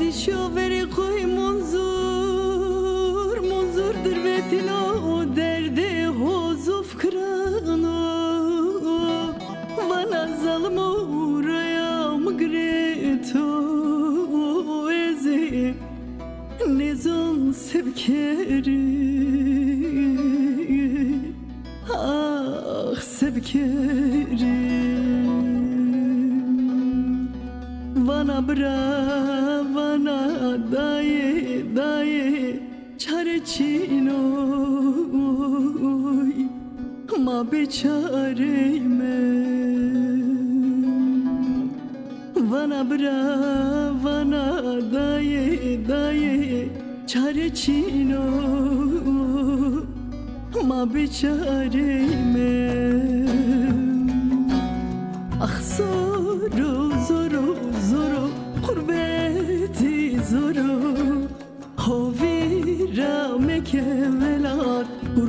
ezi şoveri koy munzur. Munzur dirvetino o derde hozuf kırano Bana zalım oraya mgreto ezi Nezon sevkeri. Ah sevkerim Vana bra vana daye daye Çare çinoy Ma beçareyme Vana bra vana daye daye Çare çinoy Ma beçareyme Ah por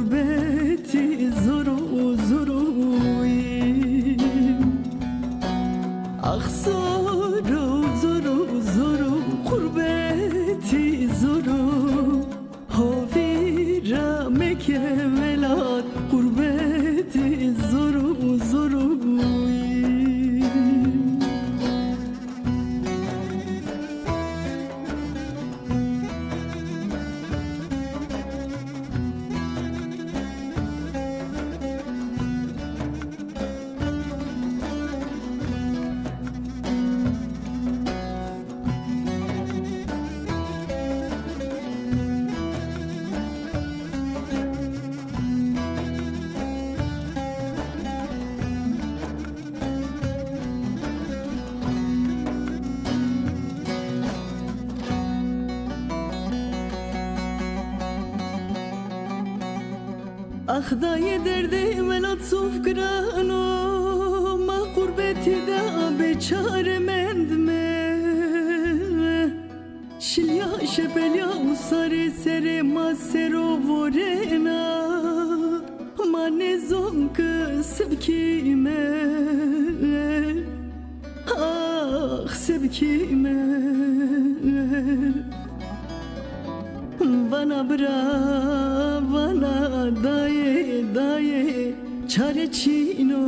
Ah dayı derdi velat sufgrano Ma gurbeti de beçare mendme. Şilya şepelya usare sere ma sero vorena. Ma ne zonk sevkime Ah sevkime Vana bra vana daye daye. Çare çino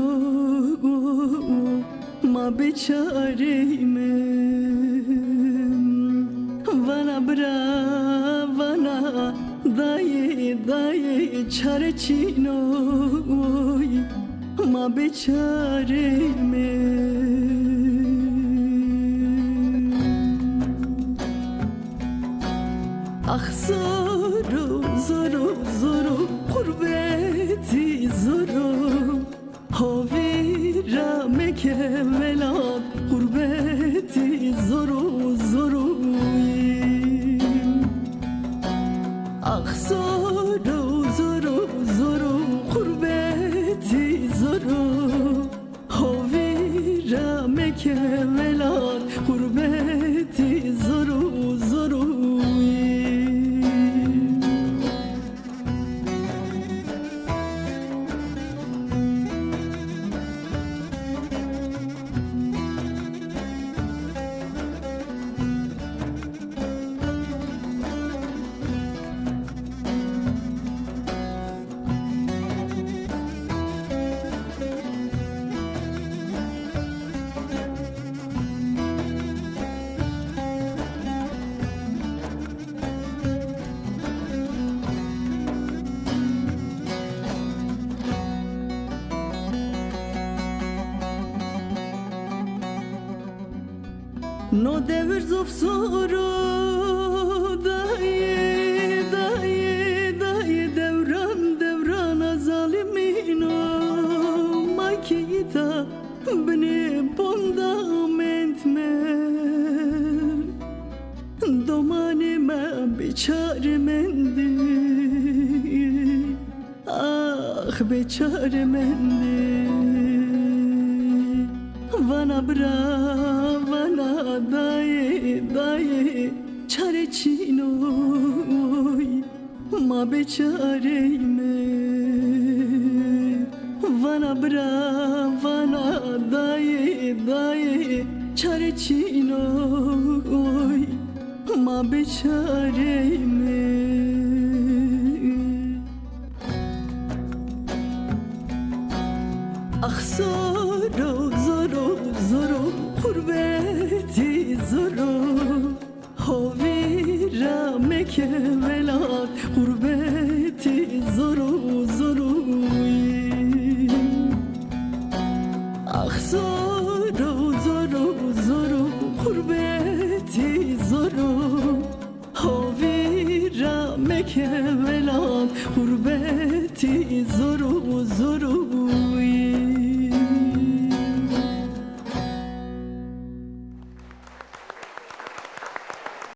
ma beçareyme. Vana bra vana daye daye. Çare çino ma beçareyme Ah zoru zoru zoru kurbeti zoru. Hovira mekevelat kurbeti zoru zoru. Ah zoru zoru zoru kurbeti zoru. Hovira mekevelat kurbeti zoru No devir zof soru dayı dayı dayı devran devran azalimin o makita beni bondament me domanime beçare mendi. Ah beçare mendi Vana bra vana daye daye çare çinoy ma beçareyme Vana bra vana daye daye çare çinoy ma beçareyim Ah zoru zoru zoru Kurbeti zoru. Hovira meke velat Kurbeti zoru zoru